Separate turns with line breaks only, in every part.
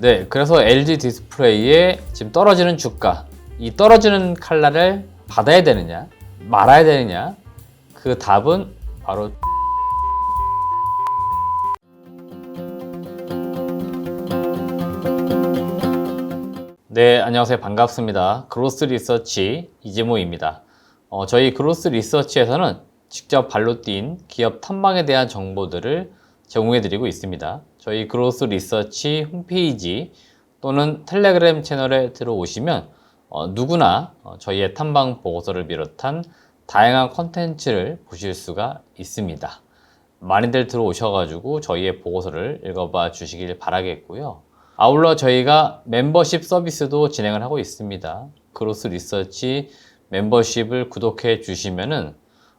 네, 그래서 LG 디스플레이의 지금 떨어지는 주가, 이 떨어지는 칼날을 받아야 되느냐, 말아야 되느냐, 그 답은 바로 네, 안녕하세요. 반갑습니다. 그로스 리서치 이재모입니다. 어, 저희 그로스 리서치에서는 직접 발로 뛴 기업 탐방에 대한 정보들을 제공해 드리고 있습니다. 저희 그로스 리서치 홈페이지 또는 텔레그램 채널에 들어오시면 어, 누구나 어, 저희의 탐방 보고서를 비롯한 다양한 컨텐츠를 보실 수가 있습니다. 많이들 들어오셔가지고 저희의 보고서를 읽어봐 주시길 바라겠고요. 아울러 저희가 멤버십 서비스도 진행을 하고 있습니다. 그로스 리서치 멤버십을 구독해 주시면은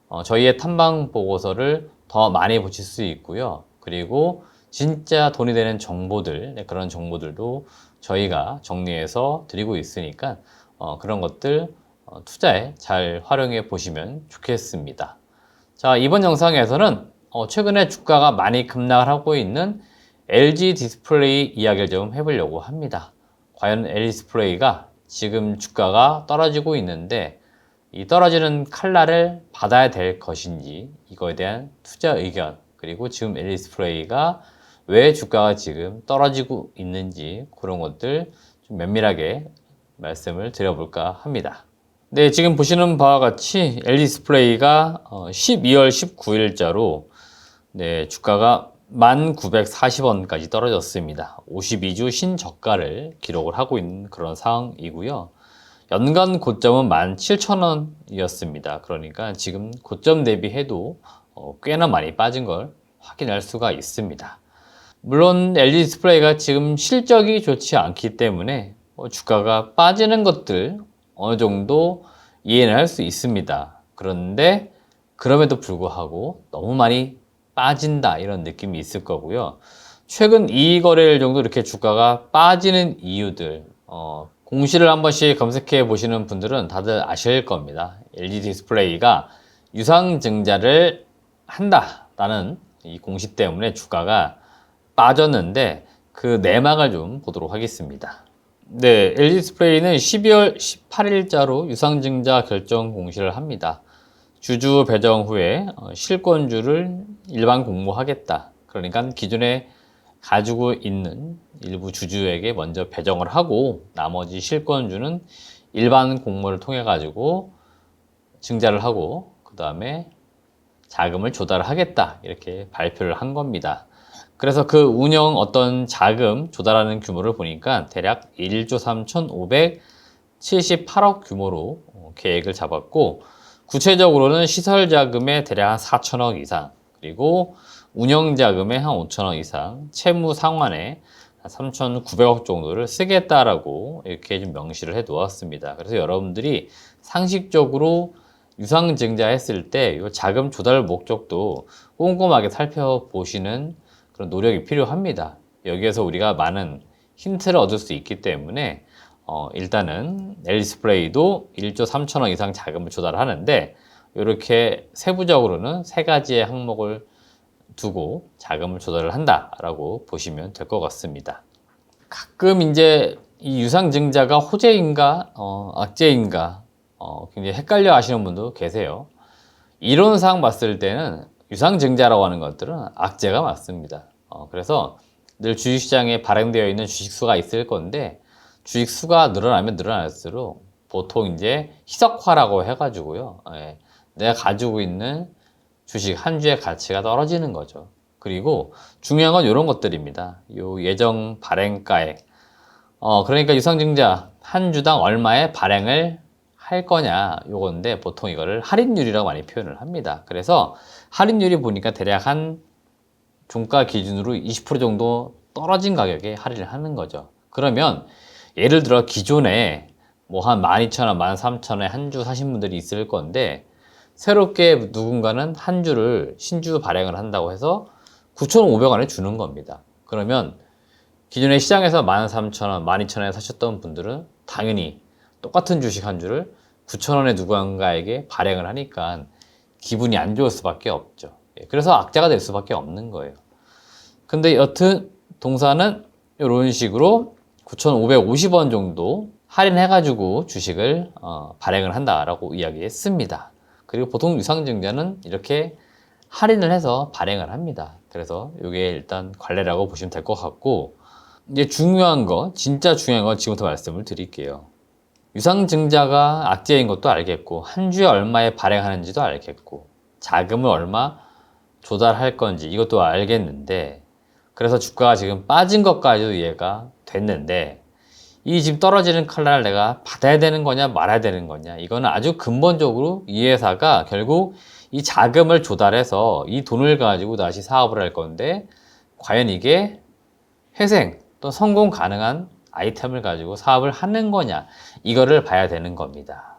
어, 저희의 탐방 보고서를 더 많이 보실 수 있고요. 그리고 진짜 돈이 되는 정보들, 네, 그런 정보들도 저희가 정리해서 드리고 있으니까 어, 그런 것들 어, 투자에 잘 활용해 보시면 좋겠습니다. 자, 이번 영상에서는 어, 최근에 주가가 많이 급락을 하고 있는 LG 디스플레이 이야기를 좀 해보려고 합니다. 과연 LG 디스플레이가 지금 주가가 떨어지고 있는데 이 떨어지는 칼날을 받아야 될 것인지 이거에 대한 투자 의견 그리고 지금 LG 디스플레이가 왜 주가가 지금 떨어지고 있는지 그런 것들 좀 면밀하게 말씀을 드려볼까 합니다. 네, 지금 보시는 바와 같이 LG 디스플레이가 12월 19일자로 네, 주가가 1,940원까지 떨어졌습니다. 52주 신저가를 기록을 하고 있는 그런 상황이고요. 연간 고점은 17,000원이었습니다. 그러니까 지금 고점 대비해도 어, 꽤나 많이 빠진 걸 확인할 수가 있습니다. 물론 LG 디스플레이가 지금 실적이 좋지 않기 때문에 어, 주가가 빠지는 것들 어느 정도 이해는 할 수 있습니다. 그런데 그럼에도 불구하고 너무 많이 빠진다 이런 느낌이 있을 거고요. 최근 이 거래일 정도 이렇게 주가가 빠지는 이유들 어, 공시를 한 번씩 검색해 보시는 분들은 다들 아실 겁니다. LG 디스플레이가 유상증자를 한다라는 이 공시 때문에 주가가 빠졌는데 그 내막을 좀 보도록 하겠습니다. 네, LG 디스플레이는 12월 18일자로 유상증자 결정 공시를 합니다. 주주 배정 후에 어, 실권주를 일반 공모하겠다. 그러니까 기존에 가지고 있는 일부 주주에게 먼저 배정을 하고 나머지 실권주는 일반 공모를 통해 가지고 증자를 하고 그 다음에 자금을 조달하겠다 이렇게 발표를 한 겁니다. 그래서 그 운영 어떤 자금 조달하는 규모를 보니까 대략 1조 3,578억 규모로 어, 계획을 잡았고 구체적으로는 시설 자금의 대략 한 4천억 이상, 그리고 운영 자금의 한 5천억 이상, 채무 상환에 3,900억 정도를 쓰겠다라고 이렇게 좀 명시를 해 놓았습니다. 그래서 여러분들이 상식적으로 유상증자 했을 때 이 자금 조달 목적도 꼼꼼하게 살펴보시는 그런 노력이 필요합니다. 여기에서 우리가 많은 힌트를 얻을 수 있기 때문에 어, 일단은 엘스프레이도 1조 3천억 이상 자금을 조달하는데 이렇게 세부적으로는 세 가지의 항목을 두고 자금을 조달을 한다라고 보시면 될 것 같습니다. 가끔 이제 이 유상증자가 호재인가 어, 악재인가 어, 굉장히 헷갈려 하시는 분도 계세요. 이론상 봤을 때는 유상증자라고 하는 것들은 악재가 맞습니다. 어, 그래서 늘 주식시장에 발행되어 있는 주식수가 있을 건데 주식 수가 늘어나면 늘어날수록 보통 이제 희석화라고 해가지고요. 예, 내가 가지고 있는 주식 한 주의 가치가 떨어지는 거죠. 그리고 중요한 건 이런 것들입니다. 요 예정 발행가액. 어, 그러니까 유상증자 한 주당 얼마의 발행을 할 거냐 요건데 보통 이거를 할인율이라고 많이 표현을 합니다. 그래서 할인율이 보니까 대략 한 종가 기준으로 20% 정도 떨어진 가격에 할인을 하는 거죠. 그러면 예를 들어 기존에 뭐 한 12,000원, 13,000원에 한 주 사신 분들이 있을 건데 새롭게 누군가는 한 주를 신주 발행을 한다고 해서 9,500원에 주는 겁니다. 그러면 기존에 시장에서 13,000원, 12,000원에 사셨던 분들은 당연히 똑같은 주식 한 주를 9,000원에 누군가에게 발행을 하니까 기분이 안 좋을 수밖에 없죠. 예, 그래서 악재가 될 수밖에 없는 거예요. 근데 여튼 동사는 이런 식으로 9,550원 정도 할인해가지고 주식을 어, 발행을 한다라고 이야기했습니다. 그리고 보통 유상증자는 이렇게 할인을 해서 발행을 합니다. 그래서 이게 일단 관례라고 보시면 될 것 같고 이제 중요한 거, 진짜 중요한 건 지금부터 말씀을 드릴게요. 유상증자가 악재인 것도 알겠고 한 주에 얼마에 발행하는지도 알겠고 자금을 얼마 조달할 건지 이것도 알겠는데 그래서 주가가 지금 빠진 것까지도 이해가 됐는데 이 지금 떨어지는 칼날을 내가 받아야 되는 거냐 말아야 되는 거냐 이거는 아주 근본적으로 이 회사가 결국 이 자금을 조달해서 이 돈을 가지고 다시 사업을 할 건데 과연 이게 회생 또 성공 가능한 아이템을 가지고 사업을 하는 거냐 이거를 봐야 되는 겁니다.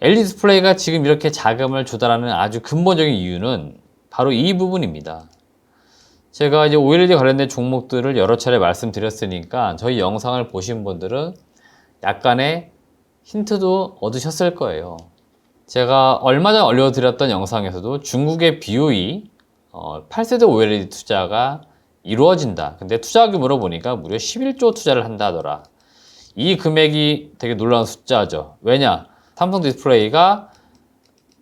LED 디스플레이가 지금 이렇게 자금을 조달하는 아주 근본적인 이유는 바로 이 부분입니다. 제가 이제 OLED 관련된 종목들을 여러 차례 말씀드렸으니까 저희 영상을 보신 분들은 약간의 힌트도 얻으셨을 거예요. 제가 얼마 전 올려드렸던 영상에서도 중국의 BOE 어, 8세대 OLED 투자가 이루어진다. 근데 투자 규모로 보니까 무려 11조 투자를 한다 하더라. 이 금액이 되게 놀라운 숫자죠. 왜냐? 삼성 디스플레이가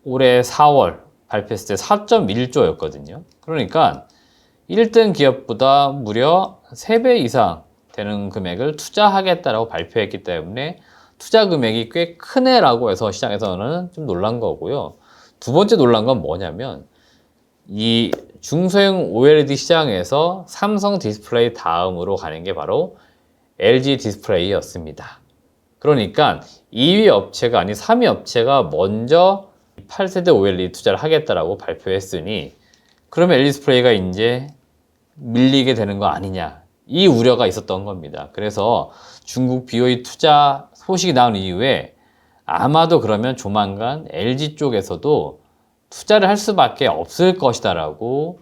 올해 4월 발표했을 때 4.1조였거든요. 그러니까 1등 기업보다 무려 3배 이상 되는 금액을 투자하겠다라고 발표했기 때문에 투자 금액이 꽤 크네라고 해서 시장에서는 좀 놀란 거고요. 두 번째 놀란 건 뭐냐면 이 중소형 OLED 시장에서 삼성 디스플레이 다음으로 가는 게 바로 LG 디스플레이였습니다. 그러니까 2위 업체가 아닌 3위 업체가 먼저 8세대 OLED 투자를 하겠다라고 발표했으니 그러면 LG 디스플레이가 이제 밀리게 되는 거 아니냐 이 우려가 있었던 겁니다. 그래서 중국 BOE 투자 소식이 나온 이후에 아마도 그러면 조만간 LG 쪽에서도 투자를 할 수밖에 없을 것이다라고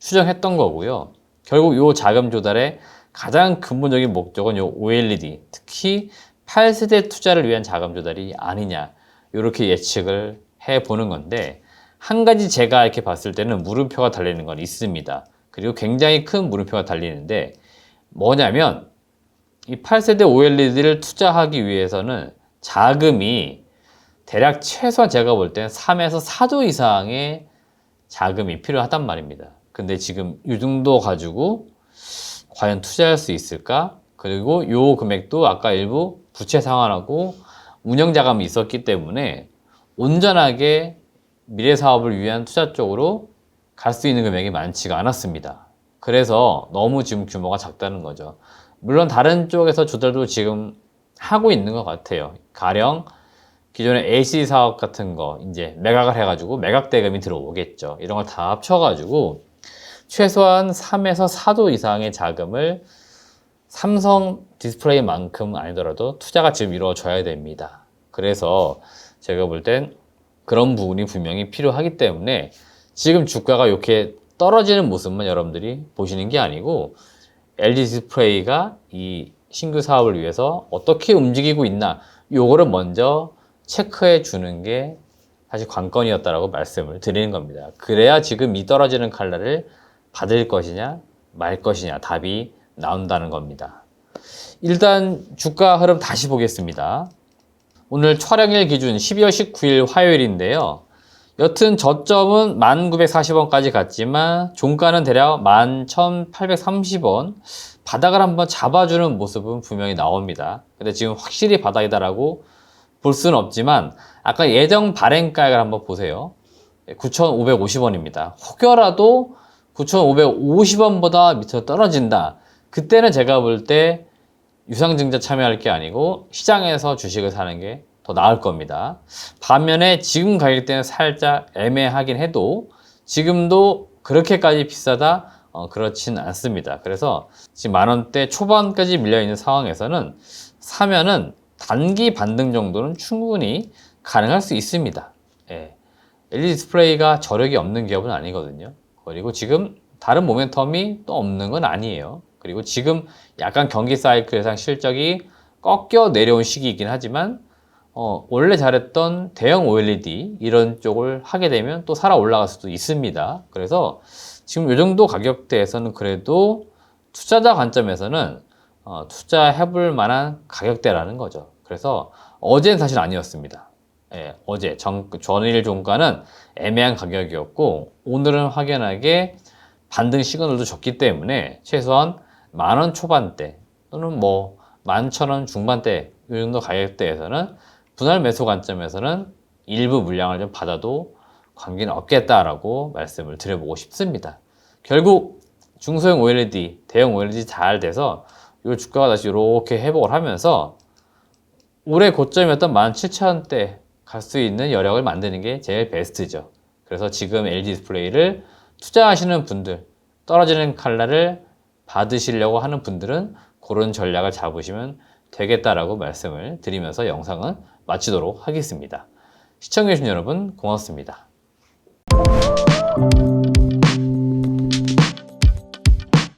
추정했던 거고요. 결국 이 자금 조달의 가장 근본적인 목적은 이 OLED, 특히 8세대 투자를 위한 자금 조달이 아니냐 이렇게 예측을 해 보는 건데 한 가지 제가 이렇게 봤을 때는 물음표가 달리는 건 있습니다. 그리고 굉장히 큰 물음표가 달리는데 뭐냐면 이 8세대 OLED를 투자하기 위해서는 자금이 대략 최소한 제가 볼 때는 3에서 4조 이상의 자금이 필요하단 말입니다. 근데 지금 이 정도 가지고 과연 투자할 수 있을까? 그리고 요 금액도 아까 일부 부채 상환하고 운영 자금이 있었기 때문에 온전하게 미래 사업을 위한 투자 쪽으로 갈 수 있는 금액이 많지가 않았습니다. 그래서 너무 지금 규모가 작다는 거죠. 물론 다른 쪽에서 조달도 지금 하고 있는 것 같아요. 가령 기존의 AC 사업 같은 거 이제 매각을 해가지고 매각 대금이 들어오겠죠. 이런 걸 다 합쳐가지고 최소한 3에서 4조 이상의 자금을 삼성 디스플레이만큼 아니더라도 투자가 지금 이루어져야 됩니다. 그래서 제가 볼 땐 그런 부분이 분명히 필요하기 때문에 지금 주가가 이렇게 떨어지는 모습만 여러분들이 보시는 게 아니고 LG 디스플레이가 이 신규 사업을 위해서 어떻게 움직이고 있나 요거를 먼저 체크해 주는 게 사실 관건이었다라고 말씀을 드리는 겁니다. 그래야 지금 이 떨어지는 칼날을 받을 것이냐 말 것이냐 답이 나온다는 겁니다. 일단 주가 흐름 다시 보겠습니다. 오늘 촬영일 기준 12월 19일 화요일인데요. 여튼 저점은 1940원까지 갔지만 종가는 대략 11,830원 바닥을 한번 잡아주는 모습은 분명히 나옵니다. 근데 지금 확실히 바닥이다라고 볼 수는 없지만 아까 예정 발행가액을 한번 보세요. 9,550원입니다. 혹여라도 9,550원보다 밑으로 떨어진다. 그때는 제가 볼 때 유상증자 참여할 게 아니고 시장에서 주식을 사는 게 더 나을 겁니다. 반면에 지금 가격대는 살짝 애매하긴 해도 지금도 그렇게까지 비싸다? 어, 그렇진 않습니다. 그래서 지금 만 원대 초반까지 밀려 있는 상황에서는 사면은 단기 반등 정도는 충분히 가능할 수 있습니다. 예. LED 디스플레이가 저력이 없는 기업은 아니거든요. 그리고 지금 다른 모멘텀이 또 없는 건 아니에요. 그리고 지금 약간 경기 사이클상 실적이 꺾여 내려온 시기이긴 하지만 어, 원래 잘했던 대형 OLED 이런 쪽을 하게 되면 또 살아 올라갈 수도 있습니다. 그래서 지금 이 정도 가격대에서는 그래도 투자자 관점에서는 어, 투자해볼 만한 가격대라는 거죠. 그래서 어제는 사실 아니었습니다. 예, 어제 전, 전일 종가는 애매한 가격이었고 오늘은 확연하게 반등 시그널도 줬기 때문에 최소한 만 원 초반대 또는 뭐 만천 원 중반대 이 정도 가격대에서는 분할 매수 관점에서는 일부 물량을 좀 받아도 관계는 없겠다라고 말씀을 드려보고 싶습니다. 결국 중소형 OLED, 대형 OLED 잘 돼서 이 주가가 다시 이렇게 회복을 하면서 올해 고점이었던 17,000원대 갈 수 있는 여력을 만드는 게 제일 베스트죠. 그래서 지금 LG 디스플레이를 투자하시는 분들, 떨어지는 칼날을 받으시려고 하는 분들은 그런 전략을 잡으시면 되겠다라고 말씀을 드리면서 영상은 마치도록 하겠습니다. 시청해주신 여러분 고맙습니다.